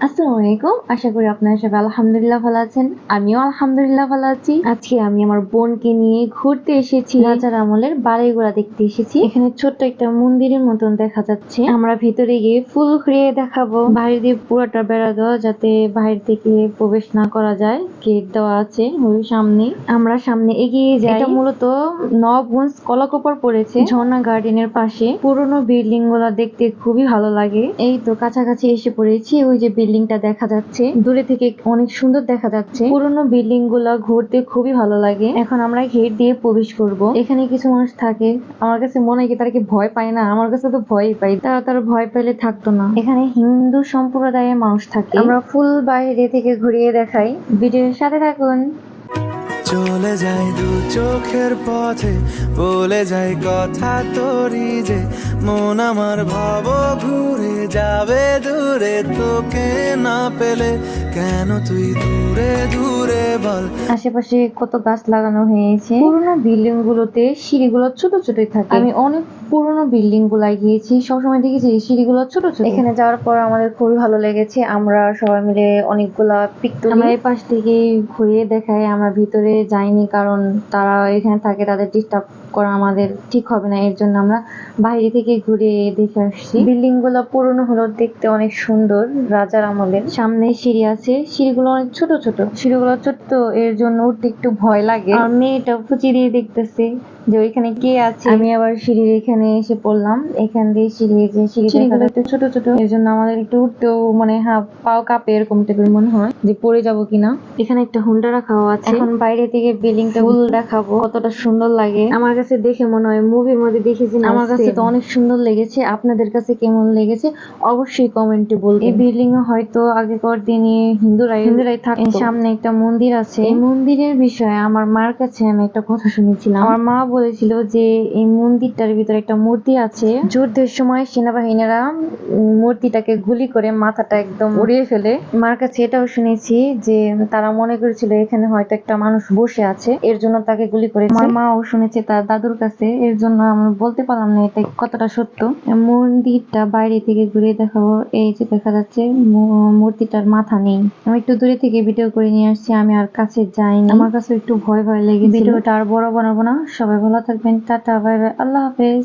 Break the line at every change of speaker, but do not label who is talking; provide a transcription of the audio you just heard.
আসসালামু আলাইকুম আশা করি আপনারা সবাই আলহামদুলিল্লাহ ভালো আছেন। আমিও আলহামদুলিল্লাহ ভালো আছি। আজকে আমি আমার বোনকে নিয়ে ঘুরতে এসেছি। রাজার আমলের বাড়িগুলা দেখতে এসেছি। এখানে ছোট্ট একটা মন্দিরের মতন দেখা যাচ্ছে। আমরা ভিতরে গিয়ে ফুল ঘুরিয়ে দেখাবো। বাইরে দিয়ে পুরোটা বেড়া দেওয়া যাতে বাইরে থেকে প্রবেশ না করা যায়। গেট দেওয়া আছে ওই সামনে। আমরা সামনে এগিয়ে যাই। এটা মূলত নবগঞ্জ কলাকোপর পড়েছে। ঝর্ণা গার্ডেনের পাশে। পুরোনো বিল্ডিংগুলা দেখতে খুবই ভালো লাগে। এই তো কাছাকাছি এসে পড়েছি। ওই যে বিল্ডিংটা দেখা যাচ্ছে। দূরে থেকে অনেক সুন্দর দেখা যাচ্ছে। পুরোনো বিল্ডিংগুলা ঘুরতে খুবই ভালো লাগে। এখন আমরা গেট দিয়ে প্রবেশ করব। এখানে কিছু মানুষ থাকে। আমার কাছে মনে হয় কি তারা কি ভয় পায় না? আমার কাছে তো ভয়ই পাই। তারা তারা ভয় পেলে থাকতো না। এখানে হিন্দু সম্প্রদায়ের মানুষ থাকে। আমরা ফুল বাইরে থেকে ঘুরিয়ে দেখাই। ভিডিওর সাথে থাকুন।
চলে যায় দু চোখের পথে বলে যায় কথা তোরই যে মন আমার ভাব ঘুরে যাবে দূরে তোকে না পেলে কেন তুই দূরে দূরে বল।
আশেপাশে কত গাছ লাগানো হয়েছে। পুরোনো বিল্ডিং গুলোতে সিঁড়িগুলো ছোট ছোটই থাকে। আমি অনেক পুরোনো বিল্ডিং গুলাই গিয়েছি সবসময় দেখেছি সিঁড়িগুলো ছোট ছোট। এখানে যাওয়ার পর আমাদের খুবই ভালো লেগেছে। আমরা সবাই মিলে অনেকগুলা পিক আমরা এই পাশ থেকে ঘুরিয়ে দেখাই আমরা ভিতরে যাইনি কারণ তারা এখানে থাকে তাদের ডিস্টার্ব করা আমাদের ঠিক হবে না এর জন্য আমরা বাইরে থেকে ঘুরে দেখে আসছি। বিল্ডিংগুলো পুরনো হলো দেখতে অনেক সুন্দর রাজার আমলের। সামনে সিঁড়ি আছে সিঁড়িগুলো অনেক ছোট ছোট। সিঁড়িগুলো ছোট্ট এর জন্য উঠতে একটু ভয় লাগে। আর মেয়েটা ফুচি দিয়ে দেখতেছে যে ওইখানে কে আছে। আমি আবার সিঁড়ির এখানে এসে পড়লাম এখান দিয়ে সিঁড়ি যে সিঁড়ি সিঁড়িগুলো একটু ছোট ছোট। এর জন্য আমাদের একটু উঠতেও মানে হ্যাঁ পাও কাঁপে এরকম টাইপের মনে হয় যে পড়ে যাব কিনা। এখানে একটা হুন্ডা রাখাও আছে। এখন বাইরে থেকে বিল্ডিংটা ফুল দেখাবো। কতটা সুন্দর লাগে। আমার কাছে দেখে মনে হয় মুভির মধ্যে দেখেছি আমার কাছে তো অনেক সুন্দর লেগেছে। আপনাদের কাছে কেমন লেগেছে? অবশ্যই কমেন্টে বলবেন। এই বিল্ডিং এ হয়তো আগেকার দিনে হিন্দুরাই হিন্দুরাই থাকতো। সামনে একটা মন্দির আছে। এই মন্দিরের বিষয়ে আমার মার কাছে আমি একটা কথা শুনেছিলাম। আমার মা বলেছিল যে এই মন্দিরটার ভিতরে একটা মূর্তি আছে। যুদ্ধের সময় সেনাবাহিনীরা মূর্তিটাকে গুলি করে মাথাটা একদম উড়িয়ে ফেলে। মার কাছে এটাও শুনেছি যে তারা মনে করেছিল এখানে হয়তো একটা মানুষ বসে আছে। এর জন্য তাকে গুলি করে আমার মাও শুনেছে তার দাদুর কাছে এর জন্য আমি বলতে পারলাম না এটা কতটা সত্য। মন্দিরটা বাইরে থেকে ঘুরে দেখাবো এই যে দেখা যাচ্ছে মূর্তিটার মাথা নেই। আমি একটু দূরে থেকে ভিডিও করে নিয়ে আসছি আমি আর কাছে যাইনি। আমার কাছে একটু ভয় ভয় লেগেছে ভিডিওটা আর বড় বানাবো না। সবাই ভালো থাকবেন টাটা বাই বাই আল্লাহ হাফেজ।